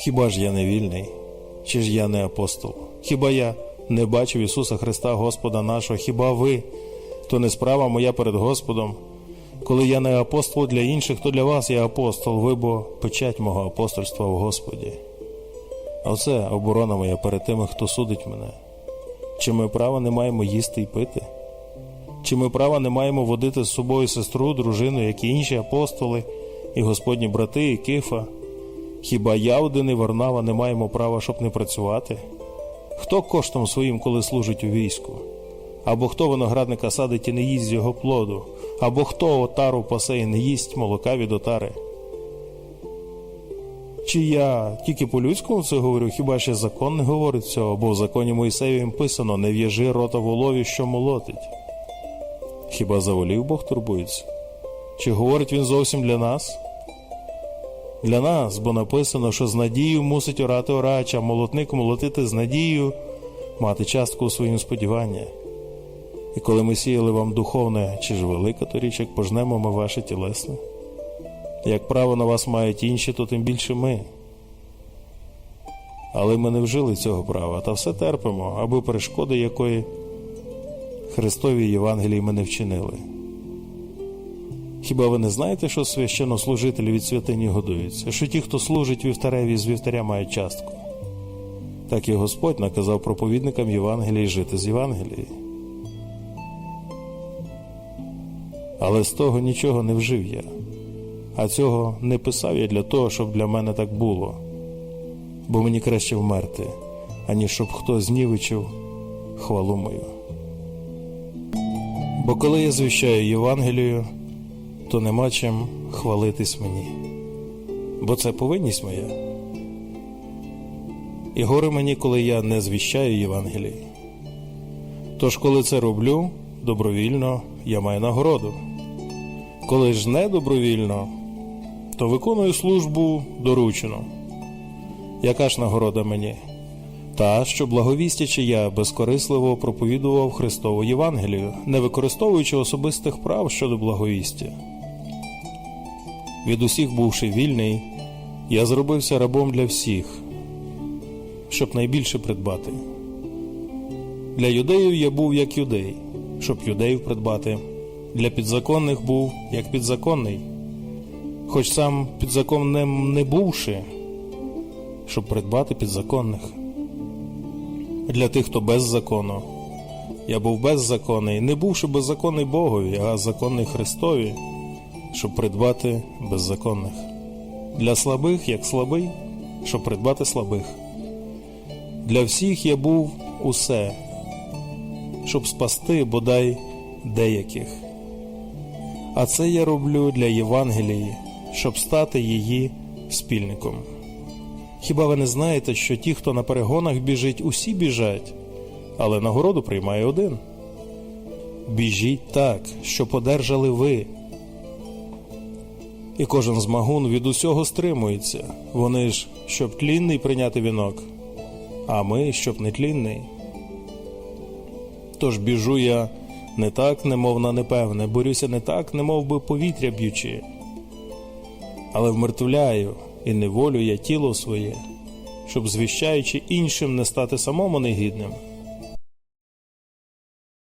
Хіба ж я не вільний? Чи ж я не апостол? Хіба я не бачив Ісуса Христа Господа нашого? Хіба ви? То не справа моя перед Господом. Коли я не апостол для інших, то для вас я апостол, ви бо печать мого апостольства в Господі. А оце оборона моя перед тими, хто судить мене. Чи ми права не маємо їсти і пити? Чи ми права не маємо водити з собою сестру, дружину, як і інші апостоли, і Господні брати, і Кифа? Хіба я один і Варнава не маємо права, щоб не працювати? Хто коштом своїм, коли служить у війську? Або хто виноградника садить і не їсть з його плоду, або хто отару пасе і не їсть молока від отари? Чи я тільки по-людському це говорю, хіба ще закон не говорить цього, бо в законі Моїсеєвім писано не в'яжи рота волові, що молотить. Хіба за волів Бог турбується? Чи говорить він зовсім для нас? Для нас, бо написано, що з надією мусить оратиорач, а молотник молотити з надією, мати частку у своїм сподіванні. І коли ми сіяли вам духовне, чи ж велика то річ, як пожнемо ми ваше тілесне? Як право на вас мають інші, то тим більше ми. Але ми не вжили цього права, та все терпимо, аби перешкоди якої Христовій Євангелії ми не вчинили. Хіба ви не знаєте, що священнослужителі від святині годуються, що ті, хто служить вівтареві з вівтаря, мають частку? Так і Господь наказав проповідникам Євангелії жити з Євангелії. Але з того нічого не вжив я, а цього не писав я для того, щоб для мене так було, бо мені краще вмерти, аніж щоб хто знівечив хвалу мою. Бо коли я звіщаю Євангелію, то нема чим хвалитись мені, бо це повинність моя. І горе мені, коли я не звіщаю Євангелії. Тож, коли це роблю добровільно, я маю нагороду. Коли ж не добровільно, то виконую службу доручену. Яка ж нагорода мені? Та, що благовістячи я безкорисливо проповідував Христову Євангелію, не використовуючи особистих прав щодо благовістя. Від усіх бувши вільний, я зробився рабом для всіх, щоб найбільше придбати. Для юдеїв я був як юдей, щоб юдеїв придбати. Для підзаконних був як підзаконний, хоч сам підзаконним не бувши, щоб придбати підзаконних. Для тих, хто без закону. Я був беззаконний, не бувши беззаконний Богові, а законний Христові, щоб придбати беззаконних. Для слабих, як слабий, щоб придбати слабих. Для всіх я був усе, щоб спасти бодай деяких. А це я роблю для Євангелії, щоб стати її спільником. Хіба ви не знаєте, що ті, хто на перегонах біжить, усі біжать, але нагороду приймає один? Біжіть так, що подержали ви. І кожен змагун від усього стримується. Вони ж, щоб тлінний прийняти вінок, а ми, щоб не тлінний. Тож біжу я не так, немов на непевне, борюся не так, немов би повітря б'ючи, але вмертвляю і неволю я тіло своє, щоб, звіщаючи іншим, не стати самому негідним.